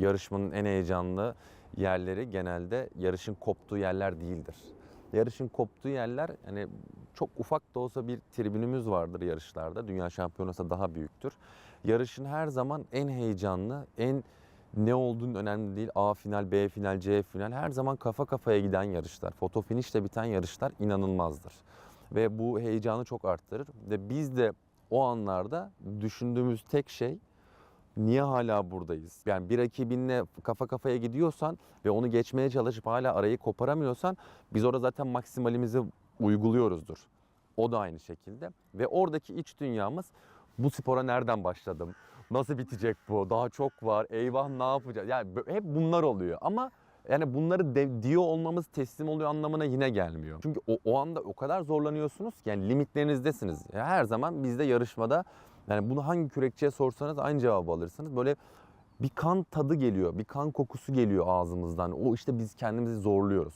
Yarışmanın en heyecanlı yerleri genelde yarışın koptuğu yerler değildir. Yarışın koptuğu yerler hani çok ufak da olsa bir tribünümüz vardır yarışlarda. Dünya şampiyonası daha büyüktür. Yarışın her zaman en heyecanlı, en ne olduğunun önemli değil. A final, B final, C final her zaman kafa kafaya giden yarışlar. Foto finişle biten yarışlar inanılmazdır. Ve bu heyecanı çok arttırır. Ve biz de o anlarda düşündüğümüz tek şey niye hala buradayız? Yani bir rakibinle kafa kafaya gidiyorsan ve onu geçmeye çalışıp hala arayı koparamıyorsan biz orada zaten maksimalimizi uyguluyoruzdur. O da aynı şekilde. Ve oradaki iç dünyamız bu spora nereden başladım? Nasıl bitecek bu? Daha çok var. Eyvah ne yapacağız? Yani hep bunlar oluyor. Ama yani bunları de, diyor olmamız teslim oluyor anlamına yine gelmiyor. Çünkü o, o anda o kadar zorlanıyorsunuz ki yani limitlerinizdesiniz. Ya her zaman bizde yarışmada yani bunu hangi kürekçiye sorsanız aynı cevabı alırsınız. Böyle bir kan tadı geliyor, bir kan kokusu geliyor ağzımızdan. O işte biz kendimizi zorluyoruz.